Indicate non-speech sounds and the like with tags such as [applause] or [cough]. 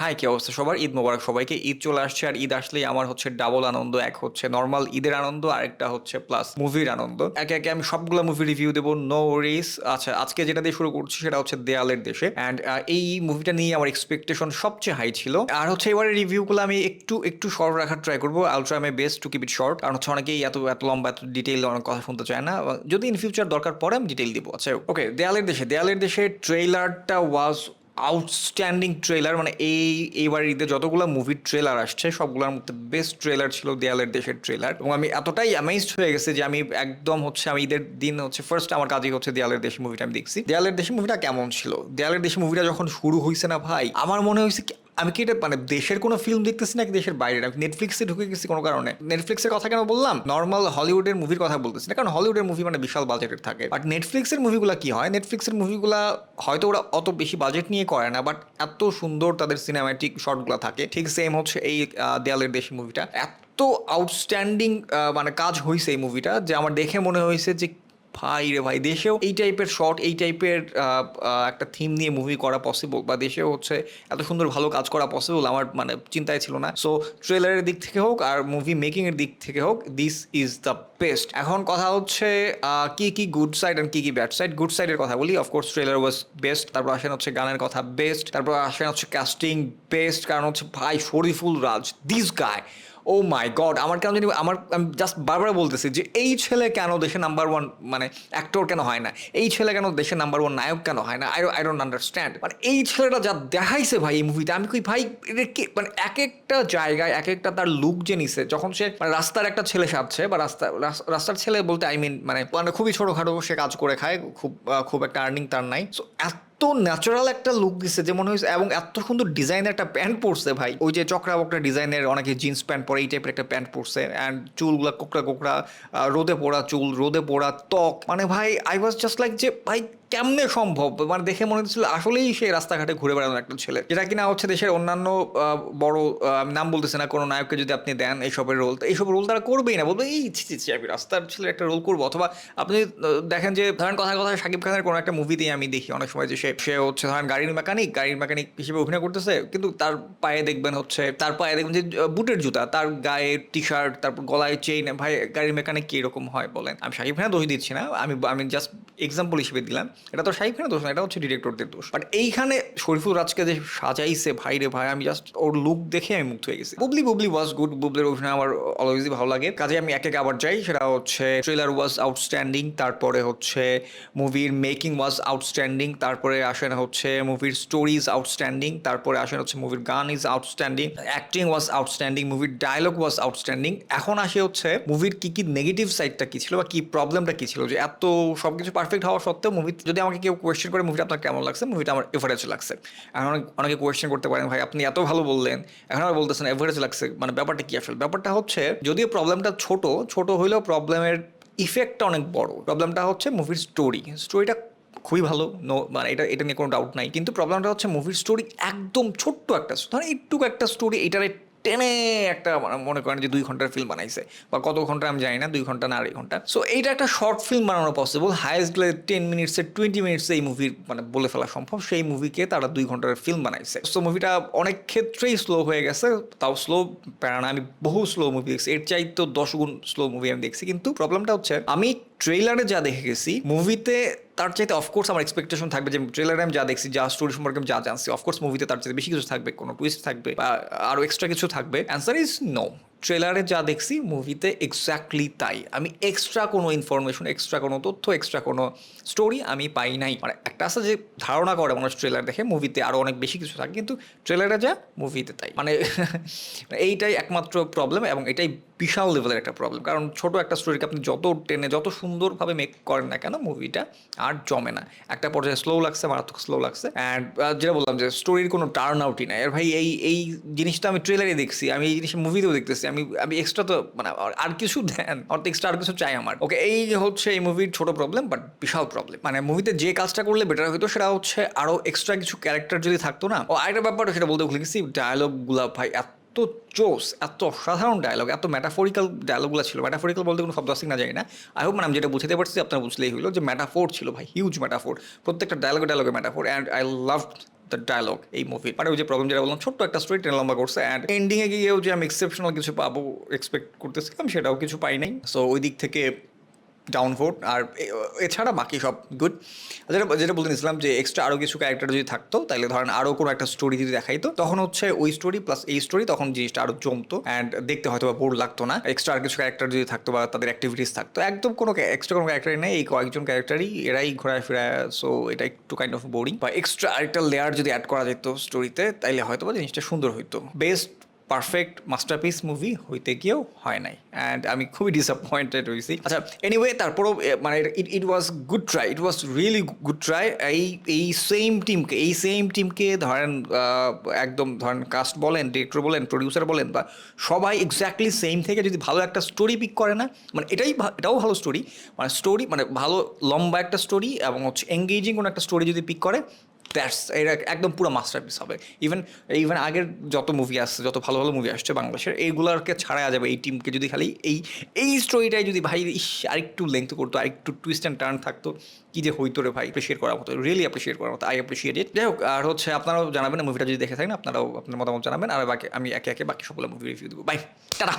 High, কি অবস্থা সবার? ঈদ মোবারক সবাইকে। ঈদ চলে আসছে আর ঈদ আসলেই আমার হচ্ছে ডাবল আনন্দ, এক হচ্ছে নর্মাল ঈদের আনন্দ, আরেকটা হচ্ছে প্লাস মুভির আনন্দ। একে একে আমি সবগুলো মুভি রিভিউ দেবো নো রিস আচ্ছা আজকে যেটা দিয়ে শুরু করছি সেটা হচ্ছে দেয়ালের দেশে। অ্যান্ড এই মুভিটা নিয়ে আমার এক্সপেকটেশন সবচেয়ে হাই ছিল। আর হচ্ছে এবারে রিভিউগুলো আমি একটু একটু শর্ট রাখার ট্রাই করব। আলট্রা আমি best to keep it short কারণ হচ্ছে অনেকেই এত এত লম্বা, এত ডিটেইল অনেক কথা শুনতে চায় না। যদি ইন ফিউচার দরকার পড়ে আমি ডিটেইল দিব। আচ্ছা ওকে দেয়ালের দেশে। দেয়ালের দেশে ট্রেইলারটা ওয়াজ আউটস্ট্যান্ডিং ট্রেলার মানে এই, এইবার ঈদে যতগুলো মুভির ট্রেলার আসছে, সবগুলোর মধ্যে বেস্ট ট্রেলার ছিল দেয়ালের দেশের ট্রেলার এবং আমি এতটাই অ্যামাইজড হয়ে গেছে যে আমি একদম হচ্ছে, আমি ঈদের দিন হচ্ছে ফার্স্ট আমার কাজই হচ্ছে দেয়ালের দেশ মুভিটা আমি দেখছি। দেয়ালের দেশের মুভিটা কেমন ছিল? দেয়ালের দেশের মুভিটা যখন শুরু হয়েছে না ভাই, আমার মনে হয়েছে আমি কি এটা মানে দেশের কোনো ফিল্ম দেখতেছি নাকি দেশের বাইরে? আমি নেটফ্লিক্সে ঢুকে গেছি কোনো কারণে। নেটফ্লিক্সের কথা কেন বললাম? নর্মাল হলিউডের মুভির কথা বলতেছি না। কারণ হলিউডের মুভি মানে বিশাল বাজেটের থাকে। বাট নেটফ্লিক্সের মুভিগুলো কি হয়? নেটফ্লিক্সের মুভিগুলো হয়তো ওরা অত বেশি বাজেট নিয়ে করে না বাট এত সুন্দর তাদের সিনেমাটিক শর্টগুলো থাকে। ঠিক সেম হচ্ছে এই দেয়ালের দেশি মুভিটা এত আউটস্ট্যান্ডিং মানে কাজ হয়েছে এই মুভিটা যে আমার দেখে মনে হয়েছে যে ভাই রে ভাই, দেশেও এই টাইপের শর্ট এই টাইপের একটা থিম নিয়ে মুভি করা পসিবল বা দেশেও হচ্ছে এত সুন্দর ভালো কাজ করা পসিবল আমার মানে চিন্তায় ছিল না। সো ট্রেলারের দিক থেকে হোক আর মুভি মেকিং এর দিক থেকে হোক দিস ইজ দ্য বেস্ট এখন কথা হচ্ছে কি কি গুড সাইড অ্যান্ড কি কি ব্যাড সাইড গুড সাইডের কথা বলি অফকোর্স ট্রেলার ওয়াজ বেস্ট তারপর আসেন হচ্ছে গানের কথা বেস্ট তারপর আসেন হচ্ছে কাস্টিং বেস্ট কারণ হচ্ছে ভাই, শরীফুল রাজ দিস গায় ও মাই গড আমার কেন জানি, আমার, আমি জাস্ট বারবার বলতেছি যে এই ছেলে কেন দেশে নাম্বার ওয়ান মানে অ্যাক্টর কেন হয় না? এই ছেলে কেন দেশের নাম্বার ওয়ান নায়ক কেন হয় না? আই আই ডোন্ট আন্ডারস্ট্যান্ড মানে এই ছেলেটা যা দেখাইছে ভাই এই মুভিতে আমি কই ভাই কি মানে এক একটা জায়গায়, এক একটা তার লুক যে নিছে, যখন সে মানে রাস্তার একটা ছেলে সাজছে, বা রাস্তা রাস্তার ছেলে বলতে আই মিন মানে মানে খুবই ছোটোখাটো সে কাজ করে খায়, খুব খুব একটা আর্নিং তার নাই। সো এত ন্যাচারাল একটা লুক দিচ্ছে যে মনে হয়েছে, এবং এত সুন্দর ডিজাইনের একটা প্যান্ট পরছে ভাই। ওই যে চক্রা বকরা ডিজাইনের অনেকে জিন্স প্যান্ট পরে, এই টাইপের একটা প্যান্ট পরছে। অ্যান্ড চুলগুলো কোকড়া কোকড়া রোদে পোড়া চুল, রোদে পোড়া ত্বক। মানে ভাই আই ওয়াজ জাস্ট লাইক যে, ভাই কেমনে সম্ভব? মানে দেখে মনে হচ্ছিল আসলেই সে রাস্তাঘাটে ঘুরে বেড়ানো একটা ছেলে। যেটা কিনা হচ্ছে দেশের অন্যান্য বড় নাম বলতেছে না, কোনো নায়ককে যদি আপনি দেন এইসবের রোল তো এইসব রোল তারা করবেই না। বলবে, এই, ছি আমি রাস্তার ছেলের একটা রোল করব। অথবা আপনি দেখেন যে, ধরেন কথা কথা শাকিব খানের কোনো একটা মুভিতেই আমি দেখি। অনেক সময় যে সে সে হচ্ছে ধরেন গাড়ির মেকানিক গাড়ির মেকানিক হিসেবে অভিনয় করতেছে, কিন্তু তার পায়ে দেখবেন হচ্ছে, তার পায়ে দেখবেন যে বুটের জুতা, তার গায়ে টি শার্ট তারপর গলায় চেইন ভাই, গাড়ির মেকানিক কি এরকম হয় বলেন? আমি শাকিব খানের দোষ দিচ্ছি না। আমি আমি জাস্ট এক্সাম্পল হিসেবে দিলাম। এটা তো শাকিব খানের দোষ না, এটা হচ্ছে ডিরেক্টরদের দোষ। বাট এইখানে শরীফুল রাজকে যে সাজাইছে, ভাই রে ভাই, আমি জাস্ট ওর লুক দেখে আমি মুগ্ধ হয়ে গেছি। বুবলি বুবলি ওয়াজ গুড বুবলির অভিনয় আমার অলওয়েজই ভালো লাগে। কাজে আমি এক এক আবার যাই, সেটা হচ্ছে ট্রেলার ওয়াজ আউটস্ট্যান্ডিং তারপরে হচ্ছে মুভির মেকিং ওয়াজ আউটস্ট্যান্ডিং তারপরে আসেন হচ্ছে মুভির স্টোরিজ আউটস্ট্যান্ডিং তারপরে আসেন হচ্ছে মুভির গান is outstanding acting was outstanding মুভির ডায়লগ ওয়াজ আউটস্ট্যান্ডিং এখন আসে হচ্ছে মুভির কি কি নেগেটিভ সাইডটা কি ছিল বা কি প্রবলেমটা কি ছিল? যে এত সবকিছু পারফেক্ট হওয়া সত্ত্বেও মুভি যদি আমাকে কেউ কোয়েশ্চেন করে মুভিটা আপনার কেমন লাগছে? মুভিটা আমার এভারেজ লাগছে। এখন অনেক কোয়েশ্চেন করতে পারেন, ভাই, আপনি এত ভালো বললেন। এখন আবার বলতেছেন এভারেজ লাগছে। মানে ব্যাপারটা কি আসলে? ব্যাপারটা হচ্ছে, যদিও প্রবলেমটা ছোট ছোট হইলেও প্রবলেমের ইফেক্টটা অনেক বড়। প্রবলেমটা হচ্ছে মুভির স্টোরি স্টোরিটা খুবই ভালো নো মানে এটা এটা নিয়ে কোনো ডাউট নাই। কিন্তু প্রবলেমটা হচ্ছে মুভির স্টোরি একদম ছোট্ট একটা, ধরেন একটু একটা স্টোরি এটারে টেনে একটা মানে করেন যে দুই ঘণ্টার ফিল্ম বানাইছে। বা কত ঘণ্টা আমি জানি না, দুই ঘণ্টা না আড়াই ঘণ্টা। সো এইটা একটা শর্ট ফিল্ম বানানো পসিবল হাইয়েস্ট গেলে টেন মিনিটসের টোয়েন্টি মিনিটসে এই মুভির মানে বলে ফেলা সম্ভব। সেই মুভিকে তারা দুই ঘণ্টার ফিল্ম বানাইছে। সো মুভিটা অনেক ক্ষেত্রেই স্লো হয়ে গেছে। তাও স্লো প্যারানা আমি বহু স্লো মুভি দেখছি। এর চাইতে দশ গুণ স্লো মুভি আমি দেখছি। কিন্তু প্রবলেমটা হচ্ছে, আমি ট্রেলারে যা দেখে গেছি মুভিতে তার চাইতে অফকোর্স আমার এক্সপেকটেশন থাকবে যে ট্রেলারে আমি যা দেখছি, যা স্টোরি সম্পর্কে আমি যা জানছি অফকোর্স মুভিতে তার চাইতে বেশি কিছু থাকবে, কোনো টুইস্ট থাকবে বা আরও এক্সট্রা কিছু থাকবে। অ্যান্সার ইজ নো ট্রেলারে যা দেখছি মুভিতে এক্স্যাক্টলি তাই। আমি এক্সট্রা কোনো ইনফরমেশন এক্সট্রা কোনো তথ্য এক্সট্রা কোনো স্টোরি আমি পাই নাই। মানে একটা আছে যে ধারণা করে মানুষ ট্রেলার দেখে মুভিতে আরও অনেক বেশি কিছু থাকে, কিন্তু ট্রেলারে যা মুভিতে তাই। মানে [laughs] এইটাই একমাত্র প্রবলেম এবং এটাই বিশাল লেভেলের একটা প্রবলেম কারণ ছোট একটা স্টোরিকে আপনি যত টেনে, যত সুন্দরভাবে মেক করেন না কেন মুভিটা আর জমে না। একটা পর্যায়ে স্লো লাগছে, মারাত্মক স্লো লাগছে। অ্যান্ড যেটা বললাম যে স্টোরির কোনো টার্ন আউটই নাই। আর ভাই, এই এই জিনিসটা আমি ট্রেলারে দেখছি, আমি এই জিনিসটা মুভিতেও দেখতেছি, আমি আমি এক্সট্রা তো মানে আর- কিছু দেন অর্থ এক্সট্রা আর কিছু চাই আমার। ওকে এই হচ্ছে এই মুভির ছোট প্রবলেম বাট বিশাল প্রবলেম মানে মুভিতে যে কাজটা করলে বেটার হতো সেটা হচ্ছে আরও এক্সট্রা কিছু ক্যারেক্টার যদি থাকতো না। ও আরেকটা ব্যাপার সেটা বলতে ভুলে গেছি ডায়লগুলা ভাই এত জোস এত অসাধারণ ডায়লগ এত ম্যাটাফোরিক্যাল ডায়লগুলো ছিল। ম্যাটাফোরিক্যাল বলতে কোনো শব্দ আসি না জানি না। আই হোপ মানে আমি যেটা বুঝতে পারছি, আপনারা বুঝলেই হলো যে ম্যাটাফোর ছিল ভাই হিউজ ম্যাটাফোর প্রত্যেকটা ডায়লগে ডায়লগে metaphor and I love the dialogue এই মুভি মানে ওই যে প্রবলেম যেটা বললাম, ছোট্ট একটা স্টোরি লম্বা করছে অ্যান্ড এন্ডিংয়ে গিয়েও যে আমি এক্সেপশনাল কিছু পাবো এক্সপেক্ট করতেছিলাম, সেটাও কিছু পাই নাই। সো ওই দিক থেকে ডাউনভোট আর এছাড়া বাকি সব গুড যেটা যেটা বলতে নিছিলাম যে এক্সট্রা আরও কিছু ক্যারেক্টার যদি থাকতো তাহলে ধরেন আরও কোনো একটা স্টোরি যদি দেখাইতো, তখন হচ্ছে ওই স্টোরি প্লাস এই স্টোরি তখন জিনিসটা আরও জমতো অ্যান্ড দেখতে হয়তো বা বোর লাগতো না। এক্সট্রা আর কিছু ক্যারেক্টার যদি থাকতো বা তাদের অ্যাক্টিভিটিস থাকতো, একদম কোনো এক্সট্রা কোনো ক্যারেক্টারই নেই, এই কয়েকজন ক্যারেক্টারই এরাই ঘোরায় ফেরায় সো এটা একটু কাইন্ড অফ বোরিং বা এক্সট্রা আরেকটা লেয়ার যদি অ্যাড করা যেত স্টোরিতে তাইলে হয়তো বা জিনিসটা সুন্দর হইতো। বেস্ট পারফেক্ট মাস্টারপিস মুভি হইতে গিয়েও হয় নাই। অ্যান্ড আমি খুবই ডিসঅ্যাপয়েন্টেড হয়েছি আচ্ছা এনিওয়ে তারপরও মানে it it was good try it was really good try এই এই সেম টিমকে এই সেম টিমকে ধরেন একদম ধরেন কাস্ট বলেন ডিরেক্টর বলেন প্রডিউসার বলেন, বা সবাই এক্স্যাক্টলি সেম থেকে যদি ভালো একটা স্টোরি পিক করে না মানে এটাই এটাও ভালো স্টোরি মানে স্টোরি মানে ভালো লম্বা একটা স্টোরি এবং হচ্ছে এঙ্গেজিং কোনো একটা স্টোরি যদি পিক করে দ্যাটস এটা একদম পুরো মাস্টারপিস হবে। ইভেন ইভেন আগের যত মুভি আসছে, যত ভালো ভালো মুভি আসছে বাংলাদেশের এইগুলোকে ছাড়া যাবে। এই টিমকে যদি খালি এই এই স্টোরিটাই যদি ভাই, ইস, আরেকটু লেংথ করতো, আরেকটু টুইস্ট অ্যান্ড টার্ন থাকতো, কি যে হইতো রে ভাই অ্যাপ্রিসিয়েট করার মতো রিয়েলি অ্যাপ্রিসিয়েট করার মতো আই অ্যাপ্রিসিয়েট ইট যাই হোক, আর হচ্ছে আপনারাও জানাবেন মুভিটা যদি দেখে থাকেন, আপনারাও আপনার মতামত জানাবেন, আর বাকি, আমি একে একে বাকি সবগুলো মুভি রিভিউ দেবো। Bye tata!